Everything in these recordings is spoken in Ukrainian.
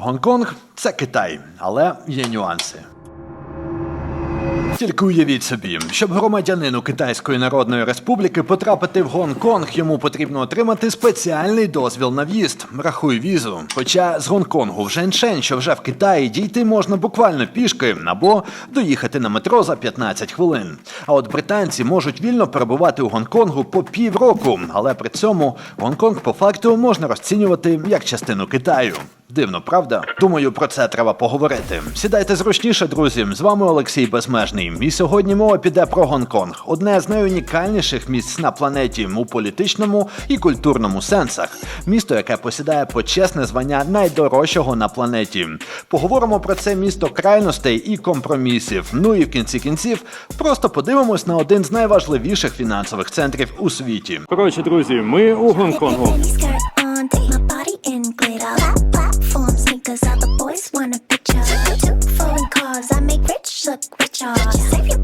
Гонконг це Китай, але є нюанси. Тільки уявіть собі, щоб громадянину Китайської Народної Республіки потрапити в Гонконг, йому потрібно отримати спеціальний дозвіл на в'їзд, рахуй візу. Хоча з Гонконгу в Женшень, що вже в Китаї, дійти можна буквально пішки або доїхати на метро за 15 хвилин. А от британці можуть вільно перебувати у Гонконгу по півроку, але при цьому Гонконг по факту можна розцінювати як частину Китаю. Дивно, правда? Думаю, про це треба поговорити. Сідайте зручніше, друзі. З вами Олексій Безмежний. І сьогодні мова піде про Гонконг, одне з найунікальніших місць на планеті у політичному і культурному сенсах. Місто, яке посідає почесне звання найдорожчого на планеті. Поговоримо про це місто крайностей і компромісів. Ну і в кінці кінців просто подивимось на один з найважливіших фінансових центрів у світі. Коротше, друзі, ми у Гонконгу. look with y'all. Save your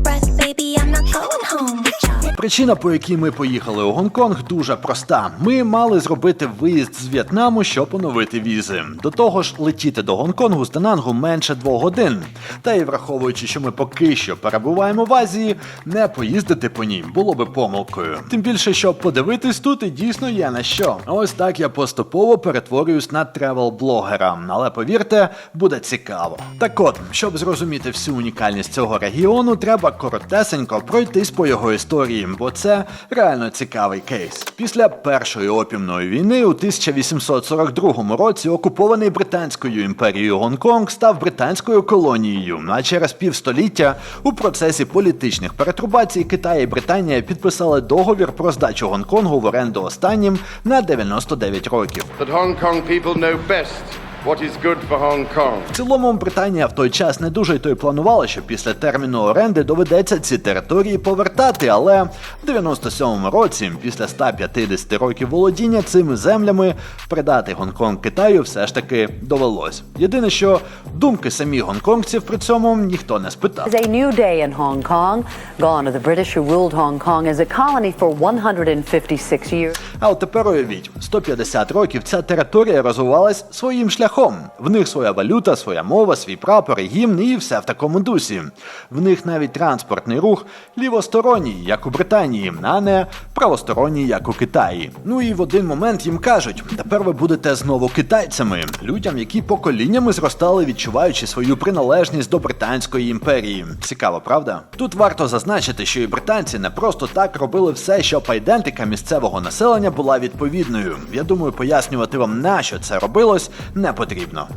Причина, по якій ми поїхали у Гонконг, дуже проста. Ми мали зробити виїзд з В'єтнаму, щоб оновити візи. До того ж, летіти до Гонконгу з Данангу менше двох годин. Та й враховуючи, що ми поки що перебуваємо в Азії, не поїздити по ній було би помилкою. Тим більше, що подивитись тут і дійсно є на що. Ось так я поступово перетворююсь на тревел-блогера. Але повірте, буде цікаво. Так от, щоб зрозуміти всю унікальність цього регіону, треба коротесенько пройтись по його історії, бо це реально цікавий кейс. Після першої опімної війни у 1842 році окупований британською імперією Гонконг став британською колонією. А через півстоліття у процесі політичних перетрубацій Китай і Британія підписали договір про здачу Гонконгу в оренду останнім на 99 років. that Hong Kong people know best what is good for Hong Kong. В цілому Британія в той час не дуже й то й планувала, що після терміну оренди доведеться ці території повертати. Але в 97-му році, після 150 років володіння цими землями, придати Гонконг Китаю все ж таки довелось. Єдине, що думки самих гонконгців при цьому ніхто не спитав. is a new day in Hong Kong. Gone are the British who ruled Hong Kong as a colony for 156 years. А от тепер уявіть, 150 років ця територія розвивалась своїм шляхом. В них своя валюта, своя мова, свій прапор, гімн і все в такому дусі. В них навіть транспортний рух лівосторонній, як у Британії, а не правосторонній, як у Китаї. Ну і в один момент їм кажуть: тепер ви будете знову китайцями, людям, які поколіннями зростали, відчуваючи свою приналежність до Британської імперії. Цікаво, правда? Тут варто зазначити, що і британці не просто так робили все, щоб айдентика місцевого населення була відповідною. Я думаю, пояснювати вам на що це робилось не потрібно.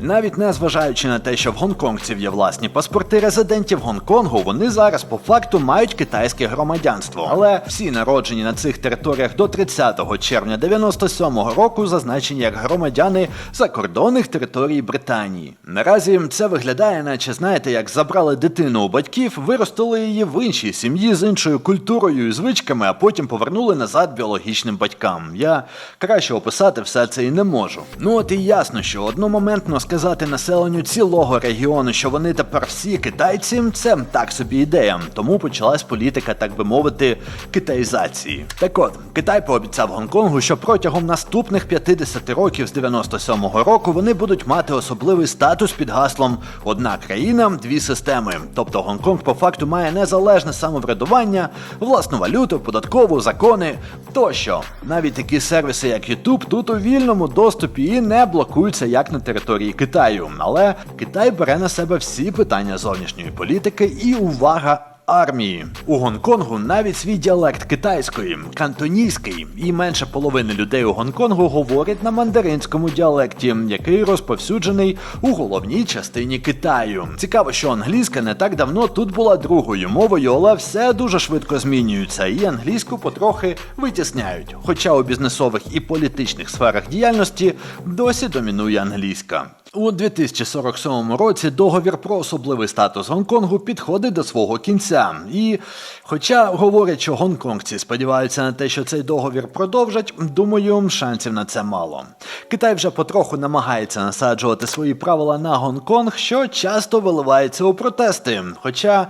Навіть не зважаючи на те, що в гонконгців є власні паспорти резидентів Гонконгу, вони зараз по факту мають китайське громадянство. Але всі народжені на цих територіях до 30 червня 97-го року зазначені як громадяни закордонних територій Британії. Наразі це виглядає, наче знаєте, як забрали дитину у батьків, виростили її в іншій сім'ї з іншою культурою і звичками, а потім повернули назад біологічним батькам. Я краще описати все це і не можу. Ну от і ясно, що одномоментно сказати населенню цілого регіону, що вони тепер всі китайці, це так собі ідея. Тому почалась політика, так би мовити, китаїзації. Так от, Китай пообіцяв Гонконгу, що протягом наступних 50 років з 97-го року вони будуть мати особливий статус під гаслом Одна країна, дві системи. Тобто Гонконг по факту має незалежне самоврядування, власну валюту, податкову, закони тощо. Навіть такі сервіси, як YouTube, тут у вільному доступі і не блокуються як на території Китаю. Але Китай бере на себе всі питання зовнішньої політики і увага. Армії у Гонконгу навіть свій діалект китайської, кантонійський, і менше половини людей у Гонконгу говорять на мандаринському діалекті, який розповсюджений у головній частині Китаю. Цікаво, що англійська не так давно тут була другою мовою, але все дуже швидко змінюється, і англійську потрохи витісняють. Хоча у бізнесових і політичних сферах діяльності досі домінує англійська. У 2047 році договір про особливий статус Гонконгу підходить до свого кінця. І, хоча говорять, що гонконгці сподіваються на те, що цей договір продовжать, думаю, шансів на це мало. Китай вже потроху намагається насаджувати свої правила на Гонконг, що часто виливається у протести. Хоча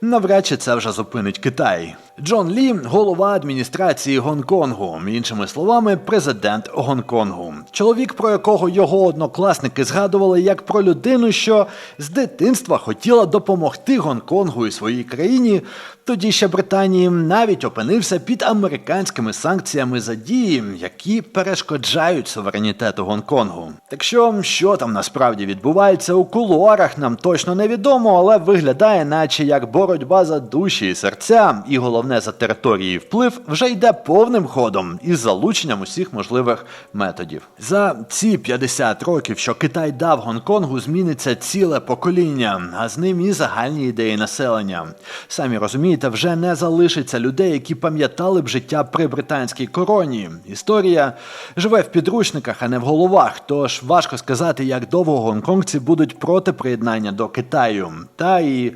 навряд чи це вже зупинить Китай. Джон Лі голова адміністрації Гонконгу, іншими словами, президент Гонконгу. Чоловік, про якого його однокласники згадували як про людину, що з дитинства хотіла допомогти Гонконгу і своїй країні, тоді ще Британії, навіть опинився під американськими санкціями за дії, які перешкоджають суверенітету Гонконгу. Так що, що там насправді відбувається у кулуарах, нам точно невідомо, але виглядає, наче як боротьба за душі і серця, і головне за території вплив вже йде повним ходом із залученням усіх можливих методів. За ці 50 років, що Китай дав Гонконгу, зміниться ціле покоління, а з ним і загальні ідеї населення. Самі розумієте, вже не залишиться людей, які пам'ятали б життя при британській короні. Історія живе в підручниках, а не в головах. Тож важко сказати, як довго гонконгці будуть проти приєднання до Китаю. Та і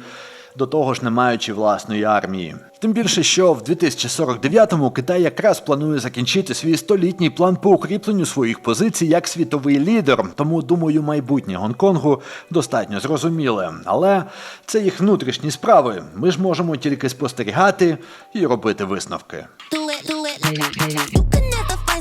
до того ж не маючи власної армії. Тим більше, що в 2049-му Китай якраз планує закінчити свій столітній план по укріпленню своїх позицій як світовий лідер. Тому думаю, майбутнє Гонконгу достатньо зрозуміле. Але це їх внутрішні справи. Ми ж можемо тільки спостерігати і робити висновки.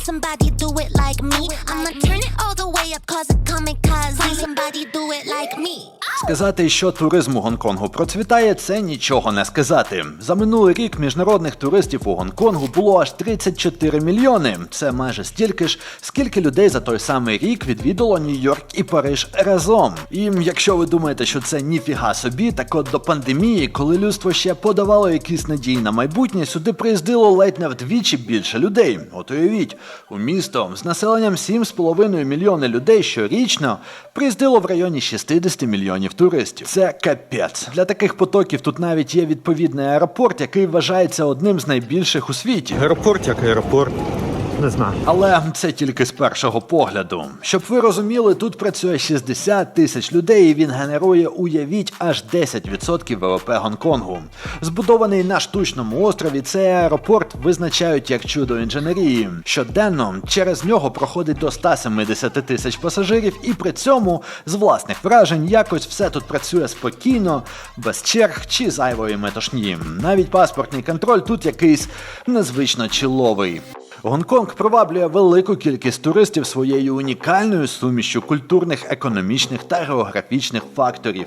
Somebody do it like me. I'ma turn it all the way up, cause it kamikaze. Somebody do it like me. Сказати, що туризм у Гонконгу процвітає, це нічого не сказати. За минулий рік міжнародних туристів у Гонконгу було аж 34 мільйони. Це майже стільки ж, скільки людей за той самий рік відвідало Нью-Йорк і Париж разом. І якщо ви думаєте, що це ніфіга собі, так от до пандемії, коли людство ще подавало якісь надії на майбутнє, сюди приїздило ледь не вдвічі більше людей. От уявіть, у місто з населенням 7,5 мільйони людей щорічно приїздило в районі 60 мільйонів туристів. Це капець. Для таких потоків тут навіть є відповідний аеропорт, який вважається одним з найбільших у світі. Аеропорт як аеропорт. Не знаю. Але це тільки з першого погляду. Щоб ви розуміли, тут працює 60 тисяч людей, і він генерує, уявіть, аж 10% ВВП Гонконгу. Збудований на штучному острові, цей аеропорт визначають як чудо інженерії. Щоденно через нього проходить до 170 тисяч пасажирів, і при цьому з власних вражень якось все тут працює спокійно, без черг чи зайвої метушні. Навіть паспортний контроль тут якийсь незвично чиловий. Гонконг приваблює велику кількість туристів своєю унікальною сумішю культурних, економічних та географічних факторів.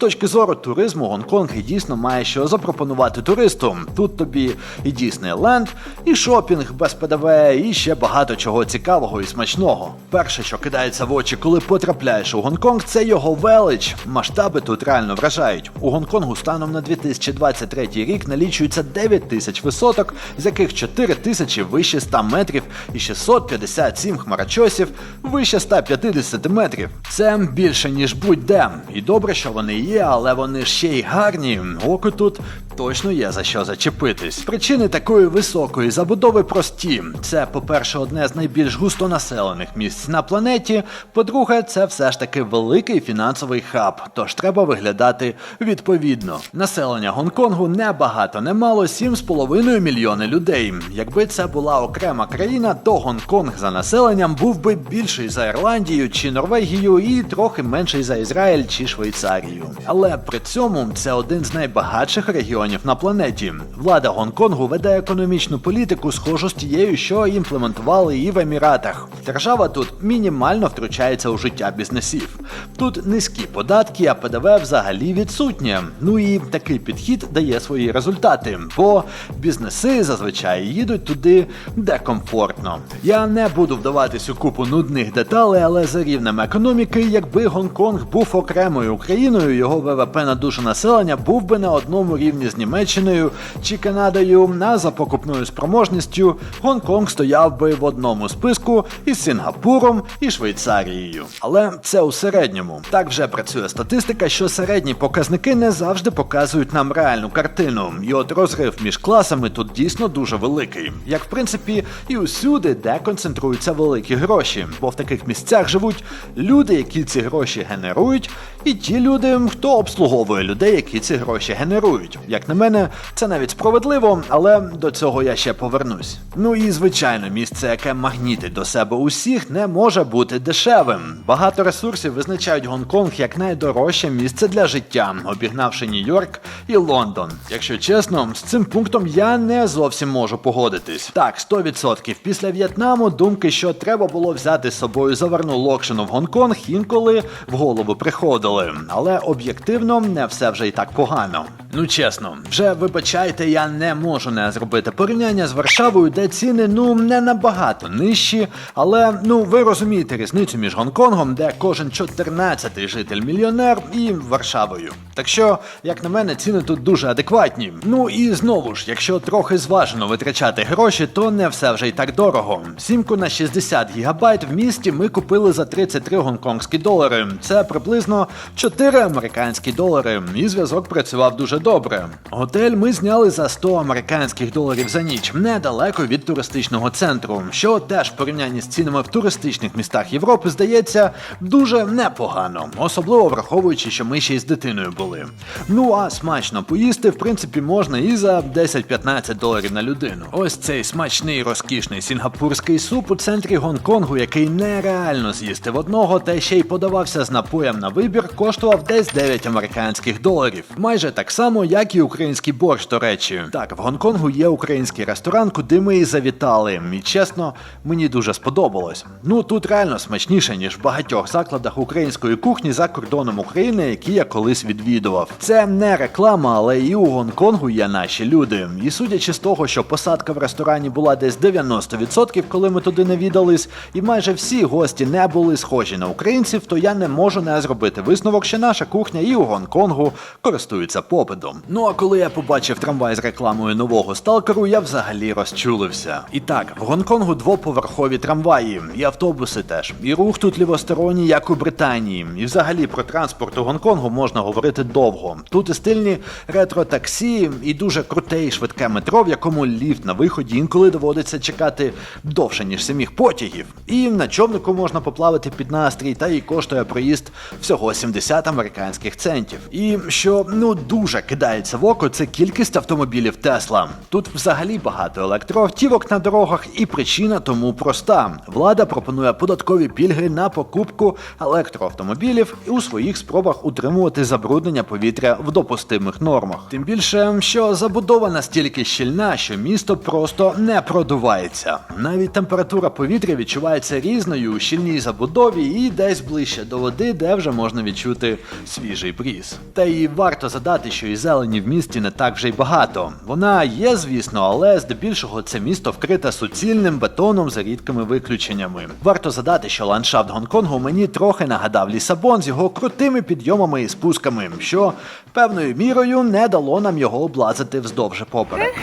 Точки зору туризму, Гонконг і дійсно має що запропонувати туристу. Тут тобі і Діснейленд, і шопінг без ПДВ, і ще багато чого цікавого і смачного. Перше, що кидається в очі, коли потрапляєш у Гонконг, це його велич. Масштаби тут реально вражають. У Гонконгу станом на 2023 рік налічується 9 тисяч висоток, з яких 4 тисячі вище 100 метрів і 657 хмарочосів вище 150 метрів. Це більше ніж будь-де. І добре, що вони є, але вони ще й гарні. Оку тут точно є за що зачепитись. Причини такої високої забудови прості. Це, по-перше, одне з найбільш густонаселених місць на планеті. По-друге, це все ж таки великий фінансовий хаб, тож треба виглядати відповідно. Населення Гонконгу небагато, немало 7,5 мільйони людей. Якби це була окрема країна, то Гонконг за населенням був би більший за Ірландію чи Норвегію і трохи менший за Ізраїль чи Швейцарію. Але при цьому це один з найбагатших регіонів на планеті. Влада Гонконгу веде економічну політику, схожу з тією, що імплементували і в Еміратах. Держава тут мінімально втручається у життя бізнесів. Тут низькі податки, а ПДВ взагалі відсутнє. Ну і такий підхід дає свої результати, бо бізнеси зазвичай їдуть туди, де комфортно. Я не буду вдаватись у купу нудних деталей, але за рівнем економіки, якби Гонконг був окремою Україною, його ВВП на душу населення був би на одному рівні з Німеччиною чи Канадою, а за покупною спроможністю Гонконг стояв би в одному списку із Сінгапуром і Швейцарією. Але це у середньому. Так вже працює статистика, що середні показники не завжди показують нам реальну картину. І от розрив між класами тут дійсно дуже великий. Як в принципі і усюди, де концентруються великі гроші. Бо в таких місцях живуть люди, які ці гроші генерують, і ті люди, хто обслуговує людей, які ці гроші генерують. Як на мене, це навіть справедливо, але до цього я ще повернусь. Ну і звичайно, місце, яке магнітить до себе усіх, не може бути дешевим. Багато ресурсів визначають Гонконг як найдорожче місце для життя, обігнавши Нью-Йорк і Лондон. Якщо чесно, з цим пунктом я не зовсім можу погодитись. Так, 100% після В'єтнаму думки, що треба було взяти з собою заварну локшину в Гонконг, інколи в голову приходили. Але об'єктивно не все вже і так погано. Ну чесно, вже вибачайте, я не можу не зробити порівняння з Варшавою, де ціни ну не набагато нижчі, але ну ви розумієте різницю між Гонконгом, де кожен 14-й житель мільйонер, і Варшавою. Так що, як на мене, ціни тут дуже адекватні. Ну і знову ж, якщо трохи зважено витрачати гроші, то не все вже й так дорого. Сімку на 60 гігабайт в місті ми купили за 33 гонконгські долари. Це приблизно 4 американські долари. І зв'язок працював дуже добре. Готель ми зняли за 100 американських доларів за ніч, недалеко від туристичного центру, що теж в порівнянні з цінами в туристичних містах Європи здається дуже непогано, особливо враховуючи, що ми ще й з дитиною були. Ну а смачно поїсти, в принципі, можна і за 10-15 доларів на людину. Ось цей смачний розкішний сінгапурський суп у центрі Гонконгу, який нереально з'їсти в одного, та ще й подавався з напоєм на вибір, коштував десь 9 американських доларів. Майже так само, як і український борщ, до речі. Так, в Гонконгу є український ресторан, куди ми і завітали. І чесно, мені дуже сподобалось. Ну тут реально смачніше, ніж в багатьох закладах української кухні за кордоном України, які я колись відвідував. Це не реклама, але і у Гонконгу є наші люди. І судячи з того, що посадка в ресторані була десь 90%, коли ми туди навідались, і майже всі гості не були схожі на українців, то я не можу не зробити висновок, що наша кухня і у Гонконгу користується попитом. Ну а коли я побачив трамвай з рекламою нового сталкеру, я взагалі розчулився. І так, в Гонконгу двоповерхові трамваї, і автобуси теж. І рух тут лівосторонній, як у Британії. І взагалі про транспорт у Гонконгу можна говорити довго. Тут і стильні ретро-таксі, і дуже круте і швидке метро, в якому ліфт на виході інколи доводиться чекати довше, ніж самих потягів. І на човнику можна поплавати під настрій, та і коштує проїзд всього 70 американських центів. І що ну дуже кидається в око, це кількість автомобілів Тесла. Тут взагалі багато електроавтівок на дорогах, і причина тому проста: влада пропонує податкові пільги на покупку електроавтомобілів і у своїх спробах утримувати забруднення повітря в допустимих нормах. Тим більше, що забудова настільки щільна, що місто просто не продувається. Навіть температура повітря відчувається різною у щільній забудові і десь ближче до води, де вже можна відчути свіжий бріз. Та й варто задати, що і зелені в місті не так вже й багато. Вона є, звісно, але здебільшого це місто вкрите суцільним бетоном за рідкими виключеннями. Варто задати, що ландшафт Гонконгу мені трохи нагадав Лісабон з його крутими підйомами і спусками, що певною мірою не дало нам його облазити вздовж поперек.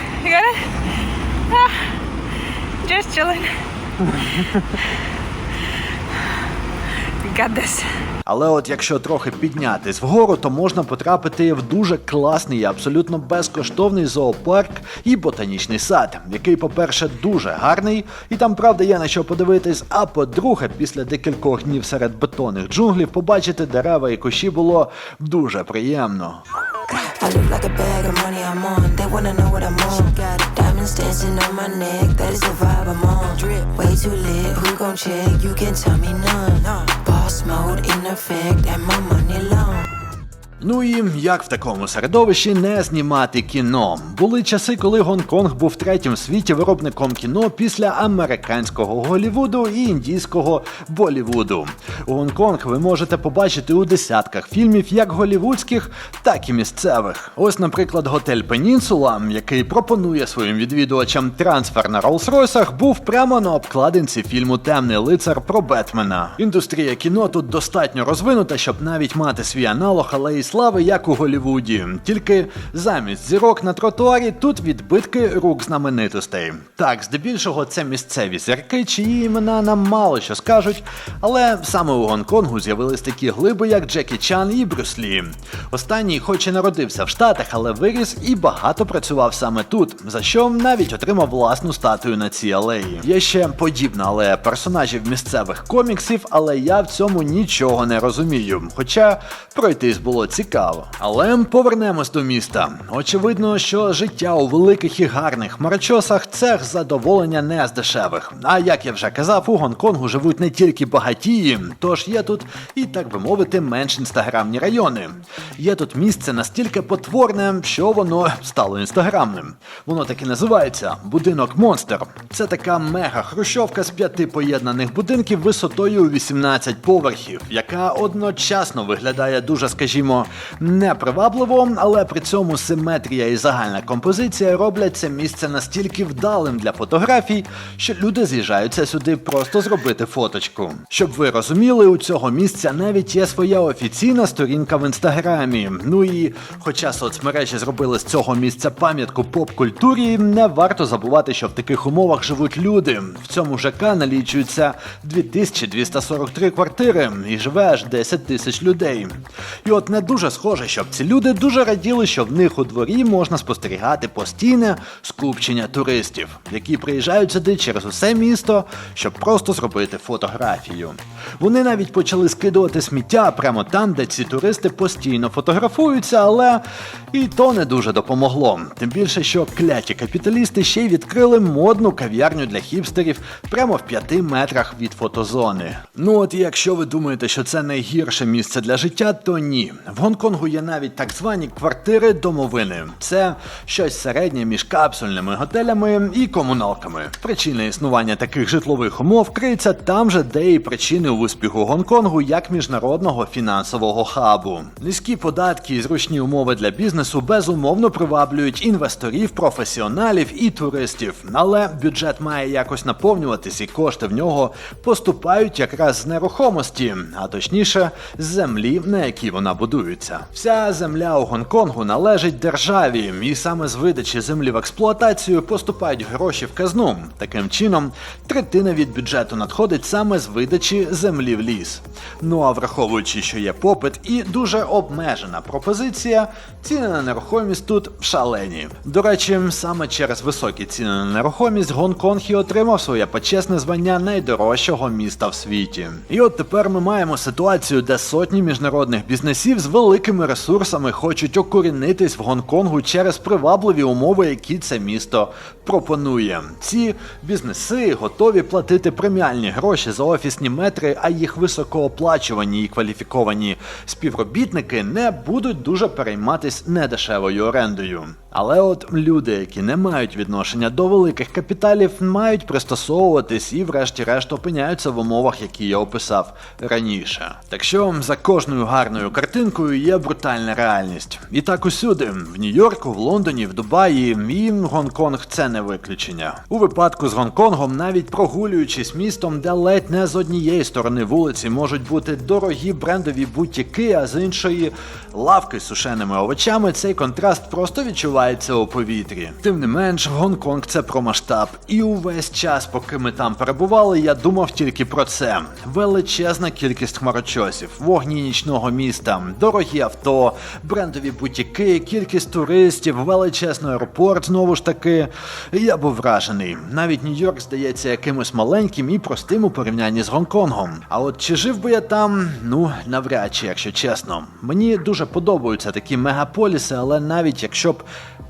Just. Got this. Але от якщо трохи піднятись вгору, то можна потрапити в дуже класний і абсолютно безкоштовний зоопарк і ботанічний сад, який, по-перше, дуже гарний, і там правда є на що подивитись. А по-друге, після декількох днів серед бетонних джунглів побачити дерева і кущі було дуже приємно. I look like a bag of money I'm on. They dancing on my neck. That is the vibe I'm on. Drip way too lit. Who gon' check? You can tell me none. Boss mode in effect and my money long. Ну і як в такому середовищі не знімати кіно? Були часи, коли Гонконг був третім в світі виробником кіно після американського Голівуду і індійського Болівуду. Гонконг ви можете побачити у десятках фільмів, як голівудських, так і місцевих. Ось, наприклад, готель Пенінсула, який пропонує своїм відвідувачам трансфер на Роллс-Ройсах, був прямо на обкладинці фільму Темний лицар про Бетмена. Індустрія кіно тут достатньо розвинута, щоб навіть мати свій аналог, але і слави, як у Голівуді. Тільки замість зірок на тротуарі тут відбитки рук знаменитостей. Так, здебільшого це місцеві зірки, чиї імена нам мало що скажуть, але саме у Гонконгу з'явились такі глиби, як Джекі Чан і Брюс Лі. Останній, хоч і народився в Штатах, але виріс і багато працював саме тут, за що навіть отримав власну статую на цій алеї. Є ще подібна алея персонажів місцевих коміксів, але я в цьому нічого не розумію. Хоча пройтись було Цікаво. Але повернемось до міста. Очевидно, що життя у великих і гарних хмарочосах це задоволення не з дешевих. А як я вже казав, у Гонконгу живуть не тільки багатії, тож є тут і, так би мовити, менш інстаграмні райони. Є тут місце настільки потворне, що воно стало інстаграмним. Воно так і називається будинок Монстер. Це така мега хрущовка з п'яти поєднаних будинків висотою у 18 поверхів, яка одночасно виглядає дуже, скажімо, непривабливо, але при цьому симетрія і загальна композиція роблять це місце настільки вдалим для фотографій, що люди з'їжджаються сюди просто зробити фоточку. Щоб ви розуміли, у цього місця навіть є своя офіційна сторінка в інстаграмі. Ну і хоча соцмережі зробили з цього місця пам'ятку поп-культурі, не варто забувати, що в таких умовах живуть люди. В цьому ЖК налічується 2243 квартири і живе аж 10 тисяч людей. І от не дуже схоже, щоб ці люди дуже раділи, що в них у дворі можна спостерігати постійне скупчення туристів, які приїжджають сюди через усе місто, щоб просто зробити фотографію. Вони навіть почали скидувати сміття прямо там, де ці туристи постійно фотографуються, але і то не дуже допомогло. Тим більше, що кляті капіталісти ще й відкрили модну кав'ярню для хіпстерів прямо в п'яти метрах від фотозони. Ну от якщо ви думаєте, що це найгірше місце для життя, то ні. В Гонконгу є навіть так звані квартири домовини. Це щось середнє між капсульними готелями і комуналками. Причина існування таких житлових умов криється там же, де і причини успіху Гонконгу як міжнародного фінансового хабу. Низькі податки і зручні умови для бізнесу безумовно приваблюють інвесторів, професіоналів і туристів. Але бюджет має якось наповнюватись, і кошти в нього поступають якраз з нерухомості, а точніше з землі, на якій вона будується. Вся земля у Гонконгу належить державі, і саме з видачі землі в експлуатацію поступають гроші в казну. Таким чином, третина від бюджету надходить саме з видачі землі в ліс. Ну а враховуючи, що є попит і дуже обмежена пропозиція, ціни на нерухомість тут шалені. До речі, саме через високі ціни на нерухомість Гонконг і отримав своє почесне звання найдорожчого міста в світі. І от тепер ми маємо ситуацію, де сотні міжнародних бізнесів з великими ресурсами хочуть окорінитись в Гонконгу через привабливі умови, які це місто пропонує. Ці бізнеси готові платити преміальні гроші за офісні метри, а їх високооплачувані і кваліфіковані співробітники не будуть дуже перейматись недешевою орендою. Але от люди, які не мають відношення до великих капіталів, мають пристосовуватись і, врешті-решт, опиняються в умовах, які я описав раніше. Так що за кожною гарною картинкою є брутальна реальність. І так усюди, в Нью-Йорку, в Лондоні, в Дубаї і Гонконг це не виключення. У випадку з Гонконгом, навіть прогулюючись містом, де ледь не з однієї сторони вулиці можуть бути дорогі брендові бутіки, а з іншої лавки з сушеними овочами, цей контраст просто відчувається у повітрі. Тим не менш, Гонконг це про масштаб. І увесь час, поки ми там перебували, я думав тільки про це. Величезна кількість хмарочосів, вогні нічного міста, дорогі авто, брендові бутіки, кількість туристів, величезний аеропорт знову ж таки. Я був вражений. Навіть Нью-Йорк здається якимось маленьким і простим у порівнянні з Гонконгом. А от чи жив би я там? Ну, навряд чи, якщо чесно. Мені дуже подобаються такі мегаполіси, але навіть якщо б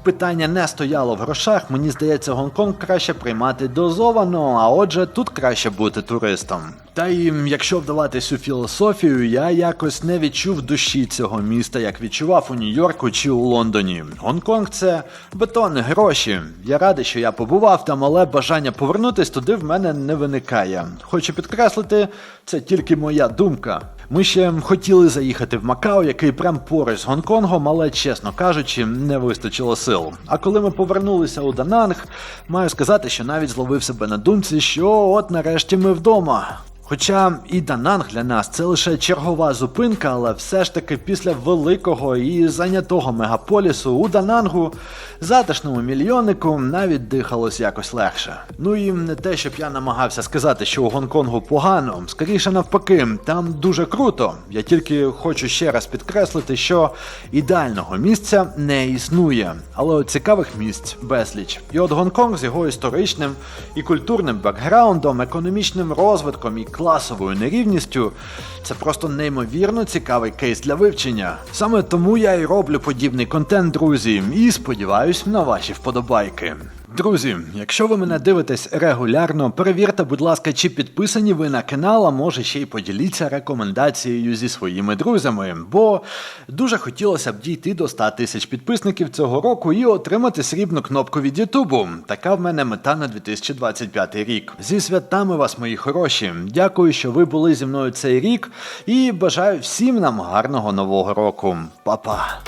питання не стояло в грошах, мені здається, Гонконг краще приймати дозовано, а отже, тут краще бути туристом. Та й якщо вдаватись у філософію, я якось не відчув душі цього міста, як відчував у Нью-Йорку чи у Лондоні. Гонконг це бетон, гроші. Я радий, що я побував там, але бажання повернутись туди в мене не виникає. Хочу підкреслити, це тільки моя думка. Ми ще хотіли заїхати в Макао, який прям поруч з Гонконгом, але, чесно кажучи, не вистачило сил. А коли ми повернулися у Дананг, маю сказати, що навіть зловив себе на думці, що от нарешті ми вдома. Хоча і Дананг для нас це лише чергова зупинка, але все ж таки після великого і зайнятого мегаполісу у Данангу, затишному мільйоннику, навіть дихалось якось легше. Ну і не те, щоб я намагався сказати, що у Гонконгу погано, скоріше навпаки, там дуже круто. Я тільки хочу ще раз підкреслити, що ідеального місця не існує, але цікавих місць безліч. І от Гонконг з його історичним і культурним бекграундом, економічним розвитком і класовою нерівністю, це просто неймовірно цікавий кейс для вивчення. Саме тому я і роблю подібний контент, друзі, і сподіваюсь на ваші вподобайки. Друзі, якщо ви мене дивитесь регулярно, перевірте, будь ласка, чи підписані ви на канал, а може ще й поділіться рекомендацією зі своїми друзями, бо дуже хотілося б дійти до 100 тисяч підписників цього року і отримати срібну кнопку від Ютубу. Така в мене мета на 2025 рік. Зі святами вас, мої хороші. Дякую, що ви були зі мною цей рік, і бажаю всім нам гарного нового року. Па-па!